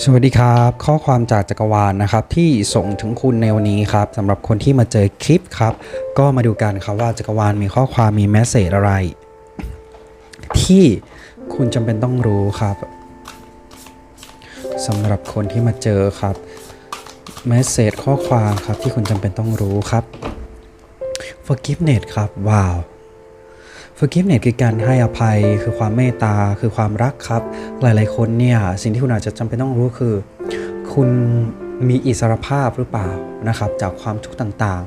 สวัสดีครับ ข้อความจากจักรวาลนะครับ ที่ส่งถึงคุณในวันนี้ครับสำหรับคนที่มาเจอคลิปครับ ก็มาดูกันครับว่าจักรวาลมีข้อความมีแมสเซจอะไร ที่คุณจำเป็นต้องรู้ครับสำหรับคนที่มาเจอครับแมสเซจข้อความครับที่คุณจำเป็นต้องรู้ครับ forgiveness ครับว้าว forgiveness คือการให้อภัย คือความเมตตา คือความรักครับ หลาย ๆ คนเนี่ย สิ่งที่คุณอาจจะจำเป็นต้องรู้คือ คุณมีอิสรภาพหรือเปล่านะครับ จากความทุกข์ต่าง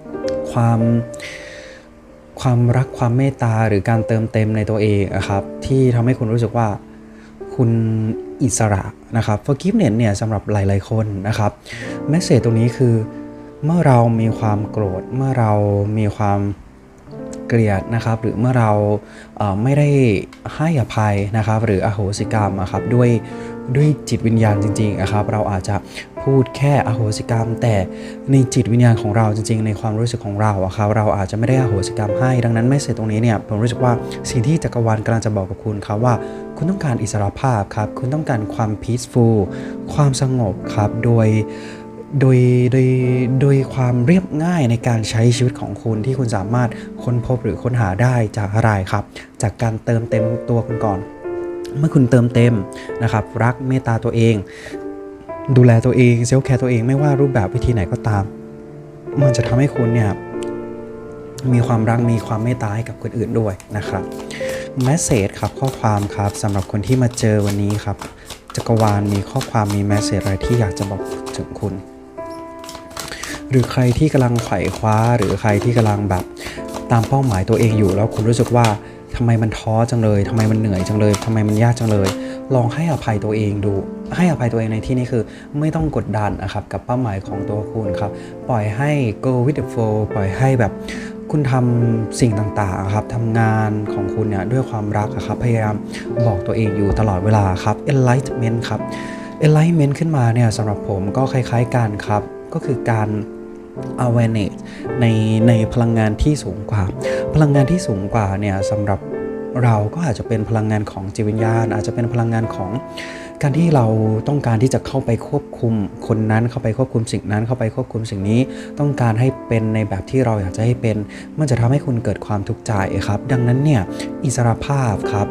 ๆ ความความรักความเมตตาหรือการเติมเต็มในตัวเองนะครับ ที่ทำให้คุณรู้สึกว่าคุณอิสระนะครับ forgiveness เนี่ยสำหรับหลาย ๆ คนนะครับแมสเซจตรงนี้คือ เมื่อเรามีความโกรธ เมื่อเรามีความ เกลียดนะครับหรือเมื่อเราเอ่อไม่ได้ให้อภัยนะครับหรืออโหสิกรรมครับด้วยด้วยจิตวิญญาณจริงๆนะครับเราอาจจะพูดแค่อโหสิกรรม แต่ในจิตวิญญาณของเราจริง ๆ ในความรู้สึกของเราอะครับเราอาจจะไม่ได้อโหสิกรรมให้ ดังนั้นไม่เสร็จตรงนี้เนี่ยผมรู้สึกว่าสิ่งที่จักรวาลกำลังจะบอกกับคุณครับว่า คุณต้องการอิสรภาพครับคุณต้องการความ peaceful ความสงบครับโดย โดยโดยโดยความเรียบง่ายในการใช้ชีวิตของคุณที่คุณสามารถค้นพบหรือค้นหาได้จากอะไรครับ จากการเติมเต็มตัวคุณก่อน เมื่อคุณเติมเต็มนะครับ รักเมตตาตัวเอง ดูแลตัวเองเซลฟ์แคร์ตัวเองไม่ว่ารูปแบบวิธีไหนก็ตาม มันจะทำให้คุณเนี่ยมีความรักมีความเมตตาให้กับคนอื่นด้วยนะครับแมสเซจครับข้อความครับสำหรับคนที่มาเจอวันนี้ครับจักรวาลมีข้อความมีแมสเซจอะไรที่อยากจะบอกถึงคุณ หรือใครที่กำลังไขว่คว้า หรือใครที่กำลังแบบตามเป้าหมายตัวเองอยู่ แล้วคุณรู้สึกว่าทำไมมันท้อจังเลยทำไมมันเหนื่อยจังเลยทำไมมันยากจังเลย ลองให้อภัยตัวเองดู ให้อภัยตัวเองในที่นี้คือ ไม่ต้องกดดันนะครับกับเป้าหมายของตัวคุณครับ ปล่อยให้ go with the flow ปล่อยให้แบบคุณทำสิ่งต่างๆครับทำงานของคุณเนี่ยด้วยความรักครับ พยายามบอกตัวเองอยู่ตลอดเวลาครับ enlightenment ครับ enlightenment ขึ้นมาเนี่ยสำหรับผมก็คล้ายๆกันครับ ก็คือการ awareness ในในพลังงานที่สูงกว่า พลังงานที่สูงกว่าเนี่ยสำหรับเราก็อาจจะเป็นพลังงานของจิตวิญญาณ อาจจะเป็นพลังงานของการที่เราต้องการที่จะเข้าไปควบคุมคนนั้นเข้าไปควบคุมสิ่งนั้น เข้าไปควบคุมสิ่งนี้ ต้องการให้เป็นในแบบที่เราอยากจะให้เป็น มันจะทำให้คุณเกิดความทุกข์ใจครับ ดังนั้นเนี่ยอิสรภาพครับ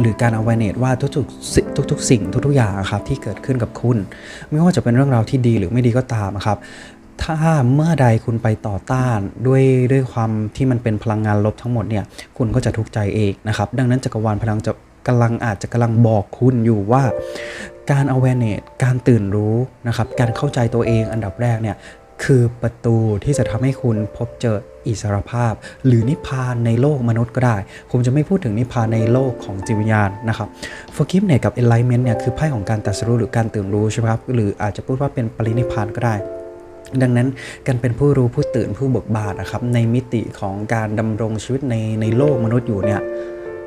หรือการ awareness ว่าทุกๆสิ่งทุกๆสิ่งทุกๆอย่างครับที่เกิดขึ้นกับคุณ ไม่ว่าจะเป็นเรื่องราวที่ดีหรือไม่ดีก็ตามครับ ถ้าเมื่อใดคุณไปต่อต้านด้วยด้วยความที่มันเป็นพลังงานลบทั้งหมดเนี่ยคุณก็จะทุกข์ใจเองนะครับ ดังนั้นจักรวาลพลังจะกำลังอาจจะกำลังบอกคุณอยู่ว่าการ awareness การตื่นรู้นะครับ การเข้าใจตัวเองอันดับแรกเนี่ยคือประตูที่จะทำให้คุณพบเจออิสรภาพ หรือนิพพานในโลกมนุษย์ก็ได้ ผมจะไม่พูดถึงนิพพานในโลกของจิตวิญญาณนะครับ forgiveness กับ enlightenment เนี่ยคือไพ่ของการตัดสรู้หรือการตื่นรู้ใช่ไหมครับ หรืออาจจะพูดว่าเป็นปรินิพพานก็ได้ ดังนั้นการเป็นผู้รู้ผู้ตื่นผู้เบิกบานนะครับในมิติของการดำรงชีวิตในในโลกมนุษย์อยู่เนี่ย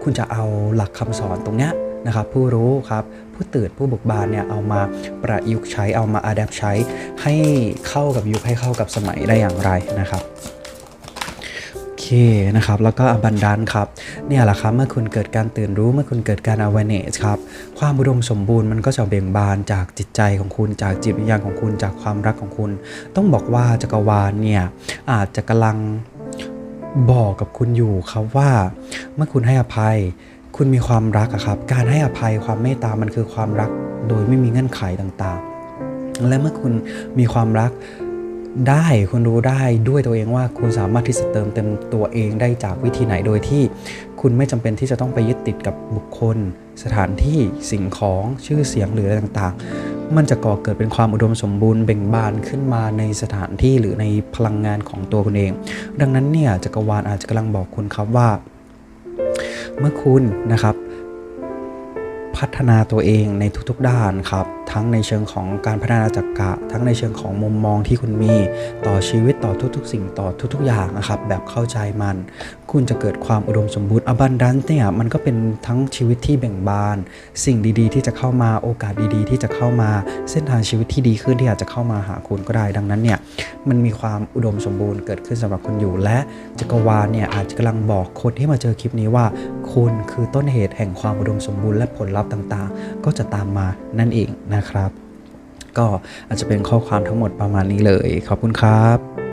คุณจะเอาหลักคำสอนตรงเนี้ยนะครับผู้รู้ครับผู้ตื่นผู้เบิกบานเนี่ยเอามาประยุกต์ใช้เอามาอัดแอปใช้ให้เข้ากับยุคให้เข้ากับสมัยได้อย่างไรนะครับ เคนะครับ แล้วก็ abundance ครับ เนี่ยแหละครับ เมื่อคุณเกิดการตื่นรู้ เมื่อคุณเกิดการ awareness ครับ ความอุดมสมบูรณ์มันก็จะเบ่งบานจากจิตใจของคุณ จากจิตวิญญาณของคุณ จากความรักของคุณ ต้องบอกว่าจักรวาลเนี่ยอาจจะกำลังบอกกับคุณอยู่ครับว่า เมื่อคุณให้อภัย คุณมีความรักครับ การให้อภัยความเมตตามันคือความรักโดยไม่มีเงื่อนไขต่างๆ และเมื่อคุณมีความรัก ได้คุณรู้ได้ด้วยตัวเองว่าคุณสามารถที่จะเติมเต็มตัวเองได้จากวิธีไหนโดยที่คุณไม่จำเป็นที่จะต้องไปยึดติดกับบุคคล สถานที่สิ่งของชื่อเสียงหรืออะไรต่างๆ มันจะก่อเกิดเป็นความอุดมสมบูรณ์เบ่งบานขึ้นมาในสถานที่หรือในพลังงานของตัวคุณเอง ดังนั้นเนี่ยจักรวาลอาจจะกำลังบอกคุณครับว่า เมื่อคุณนะครับ พัฒนาตัวเองในทุกๆด้านครับ ทั้งในเชิงของการพัฒนาจักระทั้งในเชิงของมุมมองที่คุณมีต่อชีวิตต่อทุกๆ สิ่งต่อทุกๆ อย่างนะครับ แบบเข้าใจมัน คุณจะเกิดความอุดมสมบูรณ์ abundance เนี่ยมันก็เป็นทั้งชีวิตที่แบ่งบาน สิ่งดีๆ ที่จะเข้ามาโอกาสดีๆ ที่จะเข้ามาเส้นทางชีวิตที่ดีขึ้นที่อาจจะเข้ามาหาคุณก็ได้ดังนั้นเนี่ยมันมีความอุดมสมบูรณ์เกิดขึ้นสำหรับคุณอยู่ และจักรวาลเนี่ยอาจจะกำลังบอกคนที่มาเจอคลิปนี้ว่า คุณคือต้นเหตุแห่งความอุดมสมบูรณ์และผลลัพธ์พต่างๆ ก็จะตามมานั่นเองนะครับ ก็อาจจะเป็นข้อความทั้งหมดประมาณนี้เลย ขอบคุณครับ